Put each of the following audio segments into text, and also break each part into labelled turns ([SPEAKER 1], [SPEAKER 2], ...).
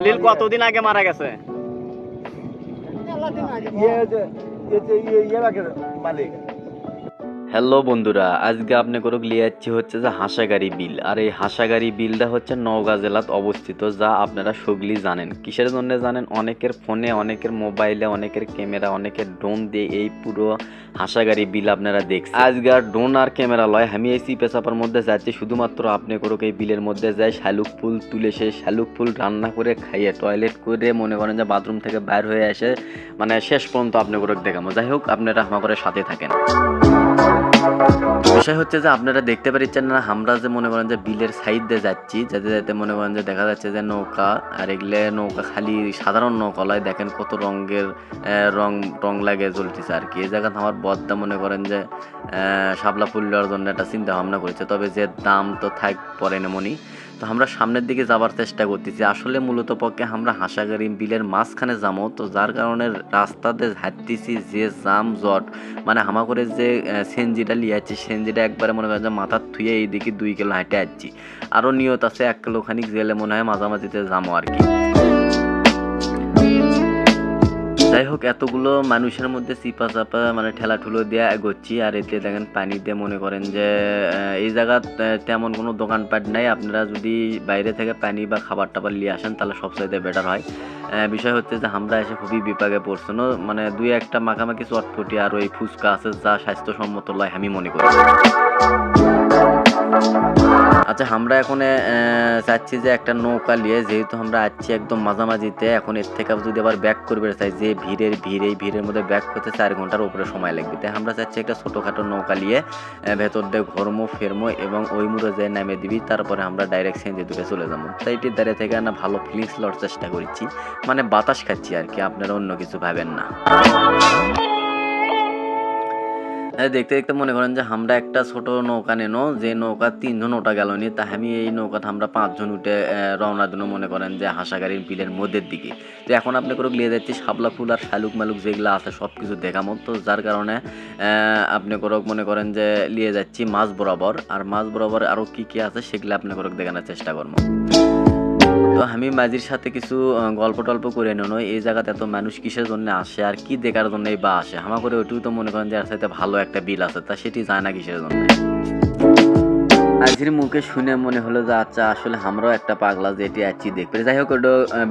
[SPEAKER 1] লিল কতদিন আগে মারা গেছে
[SPEAKER 2] ইয়ে যে ইয়ে যে ইয়ে ইয়ে লাগে মালিক
[SPEAKER 3] হ্যালো বন্ধুরা, আজকে আপনি করুক লিয়ে যাচ্ছি হচ্ছে যে হাসাগাড়ি বিল। আর এই হাসাগাড়ি বিলটা হচ্ছে নওগাঁ জেলাত অবস্থিত, যা আপনারা সগলি জানেন। কিসের জন্য জানেন? অনেকের ফোনে, অনেকের মোবাইলে, অনেকের ক্যামেরা, অনেকের ড্রোন দিয়ে এই পুরো হাসাগাড়ি বিল আপনারা দেখছেন। আজকে আর ড্রোন আর ক্যামেরা লয়, আমি এই সিপে চাপার মধ্যে যাচ্ছি, শুধুমাত্র আপনি করুক এই বিলের মধ্যে যায় শালুক ফুল তুলে সে শালুক ফুল রান্না করে খাইয়ে, টয়লেট করে মনে করেন যে বাথরুম থেকে বাইর হয়ে আসে মানে শেষ পর্যন্ত আপনি করুক দেখাবো। যাই হোক, আপনারা আমার সাথে থাকেন। বিষয় হচ্ছে যে আপনারা দেখতে পাচ্ছেন না, আমরা যে মনে করেন যে বিলের সাইড দিয়ে যাচ্ছি, যাতে যাতে মনে করেন যে দেখা যাচ্ছে যে নৌকা, আর এগুলো নৌকা খালি সাধারণ নৌকলায়, দেখেন কত রঙের রং রং লাগে চলতেছে আর কি। এই জায়গাতে আমার বদটা মনে করেন যে শাপলা ফুল জন্য একটা চিন্তা ভাবনা করেছে, তবে যে দাম তো থাক পরে নেমনি। তো আমরা সামনের দিকে যাবার চেষ্টা করতেছি। আসলে মূলত পক্ষে আমরা হাসাগারি বিলের মাঝখানে যাব তো যার কারণে রাস্তাতে হাঁটতেছি যে জাম জট মানে করে যে সেনজিটা লিয়ে যাচ্ছি সেনজিটা একবারে মনে করেন যে মাথার থুয়ে এইদিকে দুই কিলো হাঁটে যাচ্ছি আরও নিয়ত আছে, এক কিলোখানিক জেলে মনে হয় মাঝামাঝিতে যাব আর কি। যাই হোক এতগুলো মানুষের মধ্যে চিপা চাপা মানে ঠেলা ঠুলো দিয়ে এগোচ্ছি আর এতে দেখেন পানি দিয়ে মনে করেন যে এই জায়গা তেমন কোনো দোকানপাট নাই। আপনারা যদি বাইরে থেকে পানি বা খাবার টাবার নিয়ে আসেন তাহলে সবচাইতে বেটার হয়। বিষয় হচ্ছে যে আমরা এসে খুবই বিপাকে পড়ছি ন, মানে দুই একটা মাখামাখি চটপটি আর ওই ফুচকা আছে যা স্বাস্থ্যসম্মত লয় আমি মনে করি। আচ্ছা আমরা এখন চাচ্ছি যে একটা নৌকা নিয়ে, যেহেতু আমরা আছি একদম মাঝামাঝিতে, এখন এর থেকে যদি আবার ব্যাক করবে, চাই যে ভিড়ের ভিড়, এই ভিড়ের মধ্যে ব্যাক করতে চার ঘণ্টার উপরে সময় লাগবে। তাই আমরা চাচ্ছি একটা ছোটোখাটো নৌকা নিয়ে ভেতর দিয়ে ঘরমো, ফেরমো এবং ওই মুড়ে যে নামে দিবি, তারপরে আমরা ডাইরেক্ট সেঞ্জে দুটো চলে যাব। তাই এটির দাঁড়িয়ে থেকে না ভালো ফিলিংস লওয়ার চেষ্টা করছি। মানে বাতাস খাচ্ছি আর কি, আপনারা অন্য কিছু ভাবেন না। দেখতে দেখতে মনে করেন যে আমরা একটা ছোট নৌকা নেনো যে নৌকা তিনজন ওটা গেল নি তা আমি এই নৌকাতে আমরা পাঁচজন উঠে আহ, রওনা দিন মনে করেন যে হাসাগাড়ির বিলের মধ্যের দিকে। তো এখন আপনি করে লিয়ে যাচ্ছি শাপলা ফুল আর শালুক মালুক যেগুলো আছে সব কিছু দেখামো। তো যার কারণে আপনি করে মনে করেন যে লিয়ে যাচ্ছি মাছ বরাবর। আর মাছ বরাবর আরও কী কী আছে সেগুলো আপনি করে দেখানোর চেষ্টা করব তো আমি মাঝির সাথে কিছু গল্প টল্প করে নেন এই জায়গাতে এত মানুষ কিসের জন্য আসে আর কি দেখার জন্যই বা আসে? আমার করে ওইটুকু তো মনে করেন যে আর সাথে ভালো একটা বিল আছে, তা সেটি যায় না কিসের জন্য? আজির মুখে শুনে মনে হলো যে আচ্ছা আসলে আমরাও একটা পাগলা যে এটি আছি দেখবে যাই হোক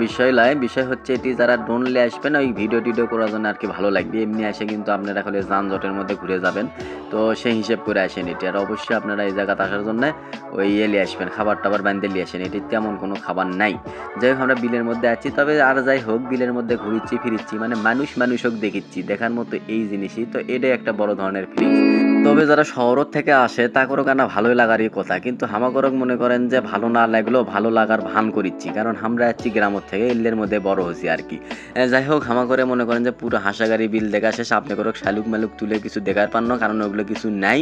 [SPEAKER 3] বিষয় নয়। বিষয় হচ্ছে এটি যারা নিয়ে আসবেন, ওই ভিডিও টিডিও করার জন্য আর কি ভালো লাগবে। এমনি এসে কিন্তু আপনারা খালি যানজটের মধ্যে ঘুরে যাবেন। তো সেই হিসেব করে আসেন এটি। আর অবশ্যই আপনারা এই জায়গাতে আসার জন্য ওই ইয়ে নিয়ে আসবেন খাবার টাবার বান্ধে নিয়ে আসেন। এটি তেমন কোনো খাবার নাই। যাই হোক, আমরা বিলের মধ্যে আছি। তবে আর যাই হোক, বিলের মধ্যে ঘুরিচ্ছি, ফিরিচ্ছি মানে মানুষ মানুষ হোক দেখিচ্ছি, দেখার মতো এই জিনিসই। তো এটাই একটা বড় ধরনের ফিলিংস তবে যারা শহর থেকে আসে, তা করো কেন ভালোই লাগারই কথা। কিন্তু হামাগরক মনে করেন যে, ভালো না লাগলেও ভালো লাগার ভান করিচ্ছি। কারণ আমরা আছি গ্রামের থেকে, ইল্লের মধ্যে বড় হয়েছি আর কি। যাই হোক হামা করে মনে করেন যে, পুরো হাসাগাড়ি বিল দেখা শেষ। আপনি করক শালুক মালুক তুলে কিছু দেখার পান না, কারণ ওগুলো কিছু নাই।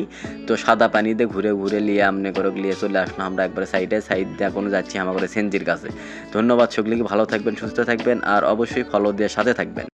[SPEAKER 3] তো সাদা পানিতে ঘুরে ঘুরে নিয়ে আপনি করক নিয়ে চলে আসলো আমরা একবারে সাইডে সাইড দিয়ে এখনও যাচ্ছি হামা করে সেঞ্জির কাছে। ধন্যবাদ সকলে ভালো থাকবেন, সুস্থ থাকবেন, আর অবশ্যই ফলো দিয়ে সাথে থাকবেন।